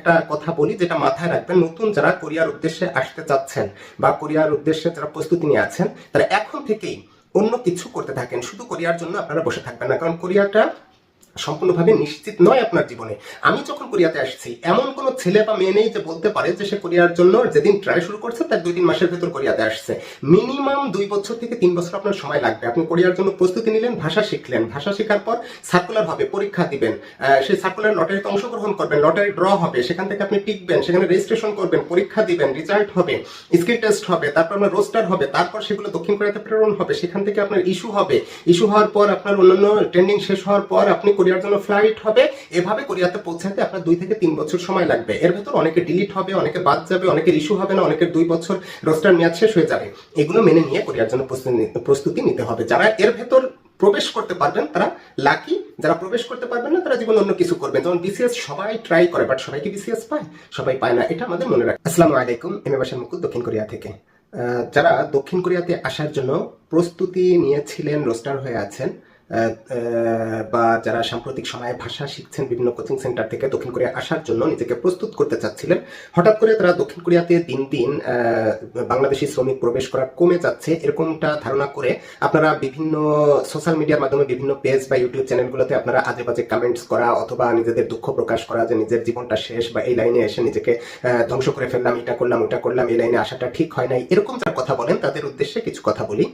একটা কথা বলি যেটা মাথায় রাখবেন, নতুন যারা কোরিয়ার উদ্দেশ্যে আসতে চাচ্ছেন বা কোরিয়ার উদ্দেশ্যে যারা প্রস্তুতি নিয়ে আছেন, তারা এখন থেকেই অন্য কিছু করতে থাকেন। শুধু কোরিয়ার জন্য আপনারা বসে থাকবেন না, কারণ কোরিয়াটা সম্পূর্ণভাবে নিশ্চিত নয় আপনার জীবনে। আমি যখন কোরিয়াতে আসছি, এমন কোন ছেলে বা মেয়ে নেই যে বলতে পারে যে সে কোরিয়ার জন্য যেদিন ট্রাই শুরু করছে তার দুই তিন মাসের ভেতর কোরিয়াতে আসছে। মিনিমাম দুই বছর থেকে তিন বছর আপনার সময় লাগবে। আপনি কোরিয়ার জন্য প্রস্তুতি নিলেন, ভাষা শিখলেন। ভাষা শেখার পর সার্কুলার হবে পরীক্ষা দিবেন। সেই সার্কুলার লটারিতে অংশগ্রহণ করবেন লটারি ড্র হবে, সেখান থেকে আপনি টিকবেন, সেখানে রেজিস্ট্রেশন করবেন, পরীক্ষা দিবেন রেজাল্ট হবে স্কিল টেস্ট হবে, তারপর আপনার রোস্টার হবে, তারপর সেগুলো দক্ষিণ কোরিয়াতে প্রেরণ হবে, সেখান থেকে আপনার ইস্যু হবে। ইস্যু হওয়ার পর আপনার অন্যান্য ট্রেন্ডিং শেষ হওয়ার পর আপনি কোরিয়ার জন্য ফ্লাইট হবে। এভাবে কোরিয়াতে পৌঁছাতে আপনার দুই থেকে তিন বছর সময় লাগবে। এর ভেতর অনেকে ডিলিট হবে, অনেকে বাদ যাবে অনেকের ইস্যু হবে না, অনেকের দুই বছর রোস্টার মেয়াদ শেষ হয়ে যাবে। এগুলো মেনে নিয়ে কোরিয়ার জন্য প্রস্তুতি নিতে হবে। যারা এর ভেতর প্রবেশ করতে পারবেন, তারা লাকি যারা প্রবেশ করতে পারবেন না, তারা জীবন অন্য কিছু করবেন। যেমন বিসিএস সবাই ট্রাই করে বাট সবাই কি বিসিএস পায়? সবাই পায় না। এটা আমাদের মনে রাখে আসসালামু আলাইকুম, এম বাসার মুকুল, দক্ষিণ কোরিয়া থেকে। যারা দক্ষিণ কোরিয়াতে আসার জন্য প্রস্তুতি নিয়েছিলেন রোস্টার হয়ে আছেন বা যারা সাম্প্রতিক সময়ে ভাষা শিখছেন, বিভিন্ন কোচিং সেন্টার থেকে দক্ষিণ কোরিয়া আসার জন্য নিজেকে প্রস্তুত করতে চাচ্ছিলেন, হঠাৎ করে তারা দক্ষিণ কোরিয়াতে দিন দিন বাংলাদেশি শ্রমিক প্রবেশ করা কমে যাচ্ছে। এরকমটা ধারণা করে আপনারা বিভিন্ন সোশ্যাল মিডিয়ার মাধ্যমে বিভিন্ন পেজ বা ইউটিউব চ্যানেলগুলোতে আপনারা আজে বাজে কমেন্টস করা অথবা নিজেদের দুঃখ প্রকাশ করা যে নিজের জীবনটা শেষ বা এই লাইনে এসে নিজেকে ধ্বংস করে ফেললাম, এটা করলাম, ওটা করলাম, এই লাইনে আসাটা ঠিক হয় নাই, এরকম যারা কথা বলেন, তাদের উদ্দেশ্যে কিছু কথা বলি।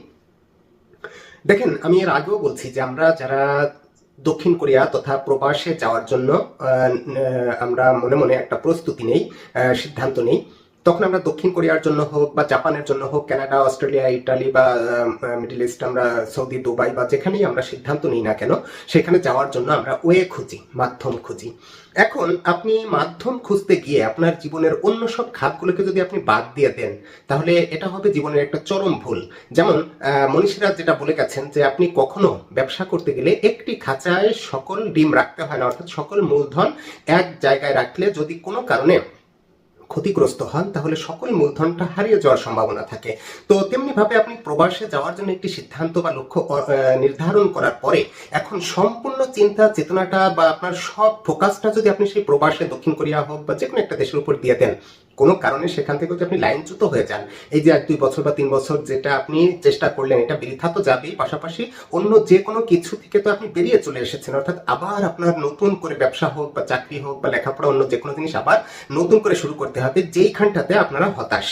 দেখেন, আমি এর আগেও বলছি যে আমরা যারা দক্ষিণ কোরিয়া তথা প্রবাসে যাওয়ার জন্য আমরা মনে মনে একটা প্রস্তুতি নেই সিদ্ধান্ত নেই। তখন আমরা দক্ষিণ কোরিয়ার জন্য হোক বা জাপানের জন্য হোক, কানাডা, অস্ট্রেলিয়া, ইটালি বা মিডল ইস্ট, আমরা সৌদি, দুবাই বা যেখানেই আমরা সিদ্ধান্ত নিই না কেন, সেখানে যাওয়ার জন্য আমরা ওয়ে খুঁজি, মাধ্যম খুঁজি। এখন আপনি মাধ্যম খুঁজতে গিয়ে আপনার জীবনের অন্য সব খাতগুলোকে যদি আপনি বাদ দিয়ে দেন, তাহলে এটা হবে জীবনের একটা চরম ভুল। যেমন মনীষীরা যেটা বলে গেছেন যে আপনি কখনো ব্যবসা করতে গেলে একটি খাঁচায় সকল ডিম রাখতে হয় না, অর্থাৎ সকল মূলধন এক জায়গায় রাখলে যদি কোনো কারণে ক্ষতিগ্রস্ত হন, তাহলে সকল মূলধনটা হারিয়ে যাওয়ার সম্ভাবনা থাকে। তো তেমনি ভাবে আপনি প্রবাসে যাওয়ার জন্য একটি সিদ্ধান্ত বা লক্ষ্য নির্ধারণ করার পরে এখন সম্পূর্ণ চিন্তা, চেতনাটা বা আপনার সব ফোকাসটা যদি আপনি সেই প্রবাসে দক্ষিণ কোরিয়া হোক বা যে কোনো একটা দেশের উপর দিয়ে দেন কোনো কারণে সেখান থেকে যদি আপনি লাইনচ্যুত হয়ে যান, এই যে এক, দুই বছর বা তিন বছর যেটা আপনি চেষ্টা করলেন, এটা বৃথা তো যাবেই। পাশাপাশি অন্য যে কোনো কিছু থেকে তো আপনি বেরিয়ে চলে এসেছেন, অর্থাৎ আবার আপনার নতুন করে ব্যবসা হোক বা চাকরি হোক বা লেখাপড়া অন্য যে কোনো জিনিস আবার নতুন করে শুরু করতে হবে, যেইখানটাতে আপনারা হতাশ।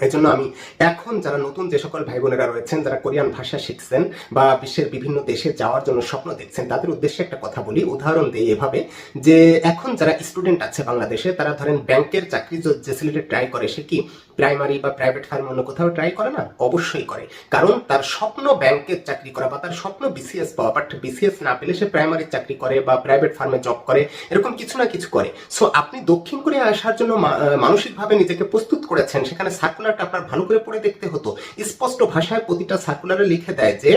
এই জন্য আমি এখন যারা নতুন যে সকল ভাই বোনেরা রয়েছেন, যারা কোরিয়ান ভাষা শিখছেন বা বিশ্বের বিভিন্ন দেশে যাওয়ার জন্য স্বপ্ন দেখছেন, তাদের উদ্দেশ্যে একটা কথা বলি। উদাহরণ দিই এভাবে যে এখন যারা স্টুডেন্ট আছে বাংলাদেশে, তারা ধরেন ব্যাংকের চাকরি যে- সিলেটে ট্রাই করে, সে কি প্রাইমারি বা প্রাইভেট ফার্ম অন্য কোথাও ট্রাই করে না? অবশ্যই করে। কারণ তার স্বপ্ন ব্যাংকের চাকরি করা বা তার স্বপ্ন বিসিএস পাওয়া বাট বিসিএস না পেলে সে প্রাইমারি চাকরি করে বা প্রাইভেট ফার্মে জব করে, এরকম কিছু না কিছু করে। সো আপনি দক্ষিণ কোরিয়া আসার জন্য মানসিকভাবে নিজেকে প্রস্তুত করেছেন, সেখানে সার্কুলারটা আপনার ভালো করে পড়ে দেখতে হতো। স্পষ্ট ভাষায় প্রতিটা সার্কুলারে লিখে দেয় যে,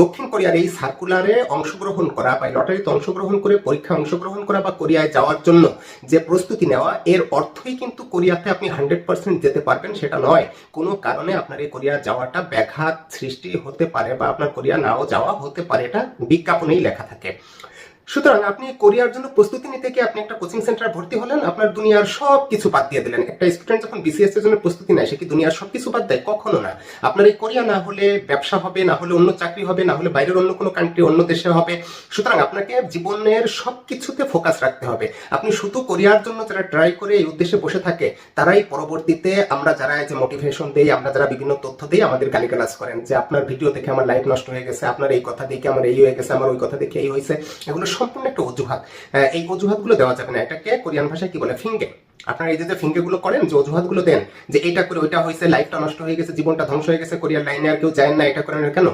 দক্ষিণ কোরিয়ার এই সার্কুলারে অংশগ্রহণ করা বা লটারিতে অংশগ্রহণ করে, পরীক্ষায় অংশগ্রহণ করা বা কোরিয়ায় যাওয়ার জন্য যে প্রস্তুতি নেওয়া, এর অর্থই কিন্তু কোরিয়াতে আপনি হান্ড্রেড পার্সেন্ট যেতে পারবেন সেটা নয়। কোনো কারণে আপনার এই কোরিয়া যাওয়াটা ব্যাঘাত সৃষ্টি হতে পারে বা আপনার কোরিয়া নাও যাওয়া হতে পারে, এটা বিজ্ঞাপনেই লেখা থাকে। সুতরাং আপনি কোরিয়ার জন্য প্রস্তুতি নিতে গিয়ে আপনি একটা কোচিং সেন্টার ভর্তি হলেন, আপনার দুনিয়ার সব কিছু বাদ দিয়ে দিলেন। একটা স্টুডেন্ট যখন বিসিএস এর জন্য প্রস্তুতি নেয়, সে কি দুনিয়ার সব কিছু বাদ দেয়? কখনো না। আপনার এই কোরিয়া না হলে ব্যবসা হবে, না হলে অন্য চাকরি হবে, না হলে বাইরের অন্য কোনো কান্ট্রি অন্য দেশে হবে। সুতরাং আপনাকে জীবনের সব কিছুতে ফোকাস রাখতে হবে। আপনি শুধু কোরিয়ার জন্য যারা ট্রাই করে এই উদ্দেশ্যে বসে থাকে, তারাই পরবর্তীতে আমরা যারা যে মোটিভেশন দেই, আমরা যারা বিভিন্ন তথ্য দেই, আমাদের গালিগালাজ করেন যে, আপনার ভিডিও দেখে আমার লাইফ নষ্ট হয়ে গেছে, আপনার এই কথা দেখে আমার এই হয়ে গেছে, আমার ওই কথা দেখে এই হয়েছে। এগুলো সম্পূর্ণ একটা অজুহাত। এই অজুহাতগুলো দেওয়া যাবে না। এটাকে কোরিয়ান ভাষায় কি বলে? ফিঙ্গে। আপনারা এই যে যে ফিঙ্গে গুলো করেন, যে অজুহাতগুলো দেন, যে এটা করে ওইটা হয়েছে, লাইফটা নষ্ট হয়ে গেছে, জীবনটা ধ্বংস হয়ে গেছে, কোরিয়ার লাইনে আর কেউ যায় না, এটা করেন কেন?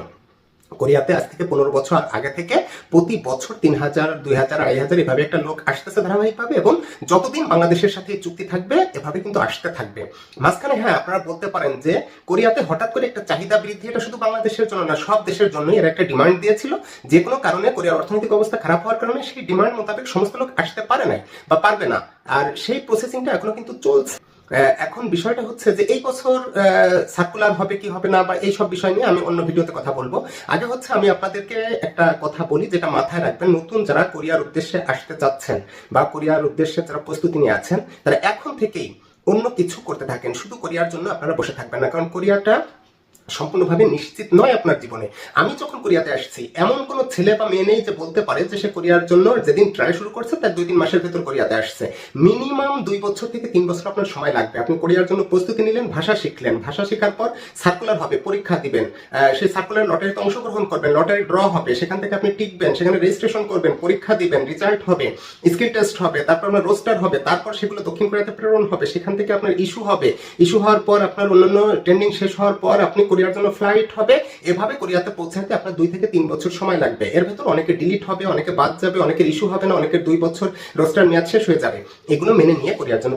কোরিয়াতে আজ থেকে পনেরো বছর আগে থেকে প্রতি বছর তিন হাজার, দুই হাজার, আড়াই হাজার এভাবে একটা লোক আসতেছে ধারাবাহিকভাবে এবং যতদিন বাংলাদেশের সাথে চুক্তি থাকবে, এভাবে কিন্তু আসতে থাকবে। মাঝখানে হ্যাঁ আপনারা বলতে পারেন যে কোরিয়াতে হঠাৎ করে একটা চাহিদা বৃদ্ধি, এটা শুধু বাংলাদেশের জন্য না, সব দেশের জন্যই এরা একটা ডিমান্ড দিয়েছিল। যে কোনো কারণে কোরিয়ার অর্থনৈতিক অবস্থা খারাপ হওয়ার কারণে সেই ডিমান্ড মোতাবেক সমস্ত লোক আসতে পারে নাই বা পারবে না। আর সেই প্রসেসিংটা এখনও কিন্তু চলছে। এখন বিষয়টা হচ্ছে যে এই বছর সার্কুলার হবে কি হবে না বা এই সব বিষয় নিয়ে আমি অন্য ভিডিওতে কথা বলব। আগে হচ্ছে আমি আপনাদেরকে একটা কথা বলি যেটা মাথায় রাখবেন, নতুন যারা কোরিয়ার উদ্দেশ্যে আসতে চাচ্ছেন বা কোরিয়ার উদ্দেশ্যে যারা প্রস্তুতি নিয়ে আছেন, তারা এখন থেকেই অন্য কিছু করতে থাকেন। শুধু কোরিয়ার জন্য আপনারা বসে থাকবেন না, কারণ কোরিয়াটা সম্পূর্ণভাবে নিশ্চিত নয় আপনার জীবনে। আমি যখন কোরিয়াতে আসছি, এমন কোন ছেলে বা মেয়ে নেই যে বলতে পারে যে সে কোরিয়ার জন্য যেদিন ট্রাই শুরু করছে তার দুই তিন মাসের ভেতর কোরিয়াতে আসছে। মিনিমাম দুই বছর থেকে তিন বছর আপনার সময় লাগবে। আপনি কোরিয়ার জন্য প্রস্তুতি নিলেন, ভাষা শিখলেন। ভাষা শেখার পর সার্কুলার হবে, পরীক্ষা দিবেন। সেই সার্কুলার লটারিতে অংশগ্রহণ করবেন লটারি ড্র হবে। সেখান থেকে আপনি টিকবেন, সেখানে রেজিস্ট্রেশন করবেন, পরীক্ষা দিবেন রেজাল্ট হবে স্কিল টেস্ট হবে, তারপর আপনার রোস্টার হবে, তারপর সেগুলো দক্ষিণ কোরিয়াতে প্রেরণ হবে। সেখান থেকে আপনার ইস্যু হবে। ইস্যু হওয়ার পর আপনার অন্যান্য ট্রেন্ডিং শেষ হওয়ার পর আপনি কোরিয়ার জন্য ফ্লাইট হবে। এভাবে কোরিয়াতে পৌঁছাতে আপনার দুই থেকে তিন বছর সময় লাগবে। এর ভেতর অনেকে ডিলিট হবে, অনেকে বাদ যাবে, অনেকের ইস্যু হবে না, অনেকের দুই বছর রোস্টার মেয়াদ শেষ হয়ে যাবে। এগুলো মেনে নিয়ে কোরিয়ার জন্য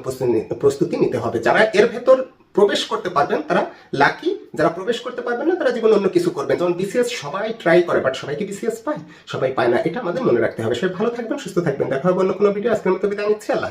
প্রস্তুতি নিতে হবে। যারা এর ভেতর প্রবেশ করতে পারবেন, তারা লাকি যারা প্রবেশ করতে পারবেন না, তারা জীবনে অন্য কিছু করবেন। যেমন বিসিএস সবাই ট্রাই করে বাট সবাই কি বিসিএস পায়? সবাই পায় না। এটা আমাদের মনে রাখতে হবে। সবাই ভালো থাকবেন, সুস্থ থাকবেন। দেখা হবে অন্য কোনো ভিডিও আজকের মতো বিদায় নিচ্ছি। আল্লাহ